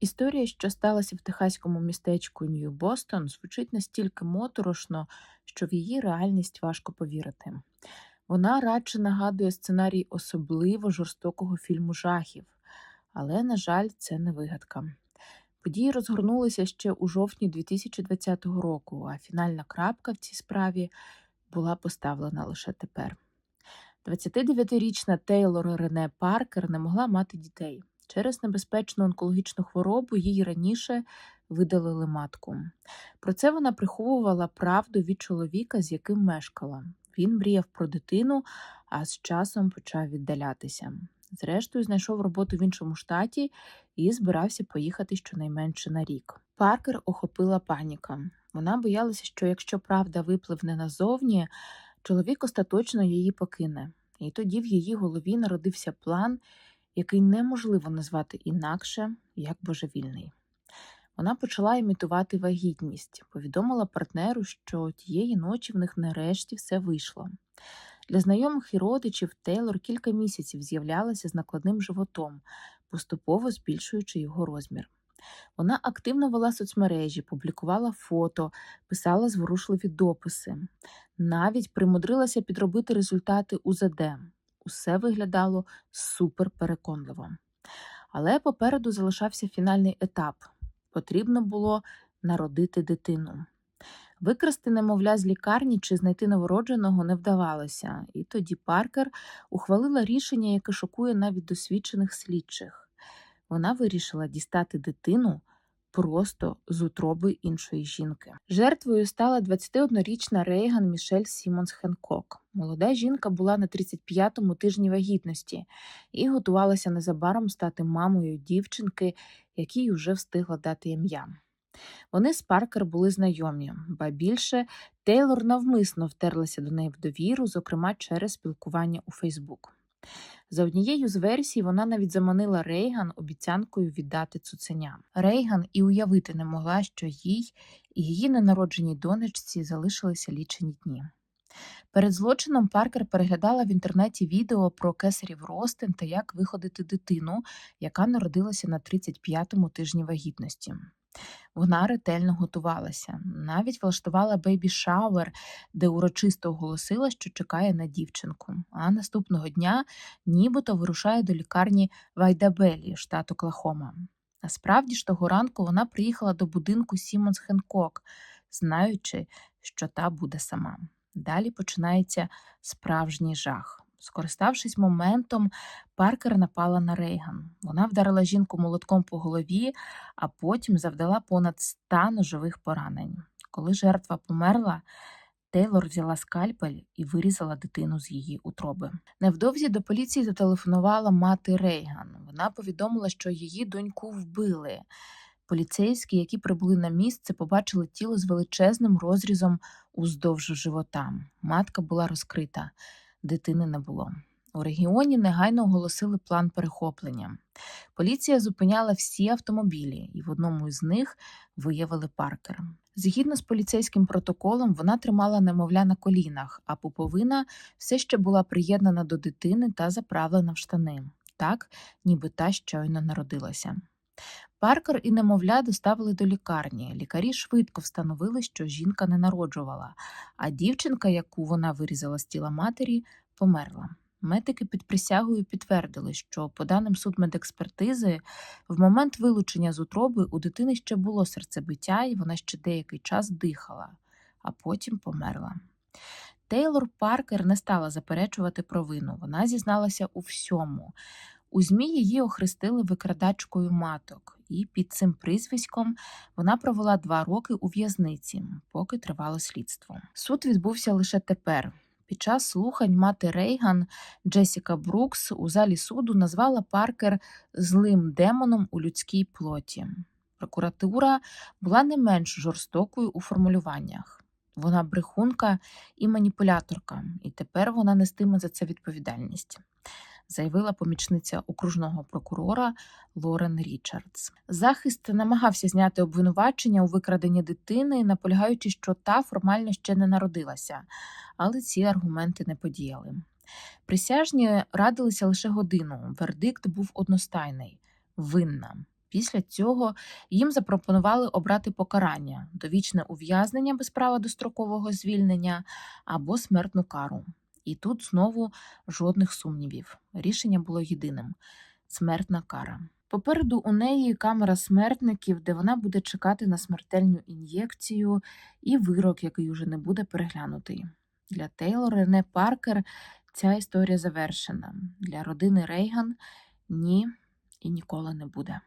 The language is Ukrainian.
Історія, що сталася в техаському містечку Нью-Бостон, звучить настільки моторошно, що в її реальність важко повірити. Вона радше нагадує сценарій особливо жорстокого фільму жахів, але, на жаль, це не вигадка. Події розгорнулися ще у жовтні 2020 року, а фінальна крапка в цій справі була поставлена лише тепер. 29-річна Тейлор Рене Паркер не могла мати дітей. Через небезпечну онкологічну хворобу їй раніше видалили матку. Про це вона приховувала правду від чоловіка, з яким мешкала. Він мріяв про дитину, а з часом почав віддалятися. Зрештою, знайшов роботу в іншому штаті і збирався поїхати щонайменше на рік. Паркер охопила паніка. Вона боялася, що якщо правда випливне назовні, чоловік остаточно її покине. І тоді в її голові народився план, який неможливо назвати інакше як божевільний. Вона почала імітувати вагітність, повідомила партнеру, що тієї ночі в них нарешті все вийшло. Для знайомих і родичів Тейлор кілька місяців з'являлася з накладним животом, поступово збільшуючи його розмір. Вона активно вела соцмережі, публікувала фото, писала зворушливі дописи, навіть примудрилася підробити результати УЗД. Усе виглядало супер переконливо. Але попереду залишався фінальний етап потрібно було народити дитину. Викрасти немовля з лікарні чи знайти новородженого не вдавалося, і тоді Паркер ухвалила рішення, яке шокує навіть досвідчених слідчих. Вона вирішила дістати дитину просто з утроби іншої жінки. Жертвою стала 21-річна Рейган Мішель Сімонс Хенкок. Молода жінка була на 35-му тижні вагітності і готувалася незабаром стати мамою дівчинки, якій уже встигла дати ім'я. Вони з Паркер були знайомі, ба більше Тейлор навмисно втерлася до неї в довіру, зокрема через спілкування у Фейсбук. За однією з версій, вона навіть заманила Рейган обіцянкою віддати цуценя. Рейган і уявити не могла, що їй і її ненародженій донечці залишилися лічені дні. Перед злочином Паркер переглядала в інтернеті відео про кесарів ростин та як виходити дитину, яка народилася на 35-му тижні вагітності. Вона ретельно готувалася, навіть влаштувала бейбі-шауер, де урочисто оголосила, що чекає на дівчинку. А наступного дня нібито вирушає до лікарні Вайдабелі, штат Оклахома. Насправді ж того ранку вона приїхала до будинку Сімонс Хенкок, знаючи, що та буде сама. Далі починається справжній жах. Скориставшись моментом, Паркер напала на Рейган. Вона вдарила жінку молотком по голові, а потім завдала понад ста ножових поранень. Коли жертва померла, Тейлор взяла скальпель і вирізала дитину з її утроби. Невдовзі до поліції зателефонувала мати Рейган. Вона повідомила, що її доньку вбили. Поліцейські, які прибули на місце, побачили тіло з величезним розрізом уздовж живота. Матка була розкрита дитини не було. У регіоні негайно оголосили план перехоплення. Поліція зупиняла всі автомобілі, і в одному із них виявили паркер. Згідно з поліцейським протоколом, вона тримала немовля на колінах, а пуповина все ще була приєднана до дитини та заправлена в штани, так ніби та щойно народилася. Паркер і немовля доставили до лікарні. Лікарі швидко встановили, що жінка не народжувала, а дівчинка, яку вона вирізала з тіла матері, померла. Медики під присягою підтвердили, що, по даним судмедекспертизи, в момент вилучення з утроби у дитини ще було серцебиття, і вона ще деякий час дихала, а потім померла. Тейлор Паркер не стала заперечувати провину. Вона зізналася у всьому. У ЗМІ її охрестили викрадачкою маток, і під цим прізвиськом вона провела два роки у в'язниці, поки тривало слідство. Суд відбувся лише тепер. Під час слухань мати Рейган Джесіка Брукс у залі суду назвала Паркер злим демоном у людській плоті. Прокуратура була не менш жорстокою у формулюваннях. Вона брехунка і маніпуляторка, і тепер вона нестиме за це відповідальність заявила помічниця окружного прокурора Лорен Річардс. Захист намагався зняти обвинувачення у викраденні дитини, наполягаючи, що та формально ще не народилася, але ці аргументи не подіяли. Присяжні радилися лише годину. Вердикт був одностайний винна. Після цього їм запропонували обрати покарання довічне ув'язнення без права дострокового звільнення або смертну кару. І тут знову жодних сумнівів. Рішення було єдиним смертна кара. Попереду у неї камера смертників, де вона буде чекати на смертельну ін'єкцію і вирок, який уже не буде переглянутий. Для Тейлор Рене Паркер ця історія завершена. Для родини Рейган ні і ніколи не буде.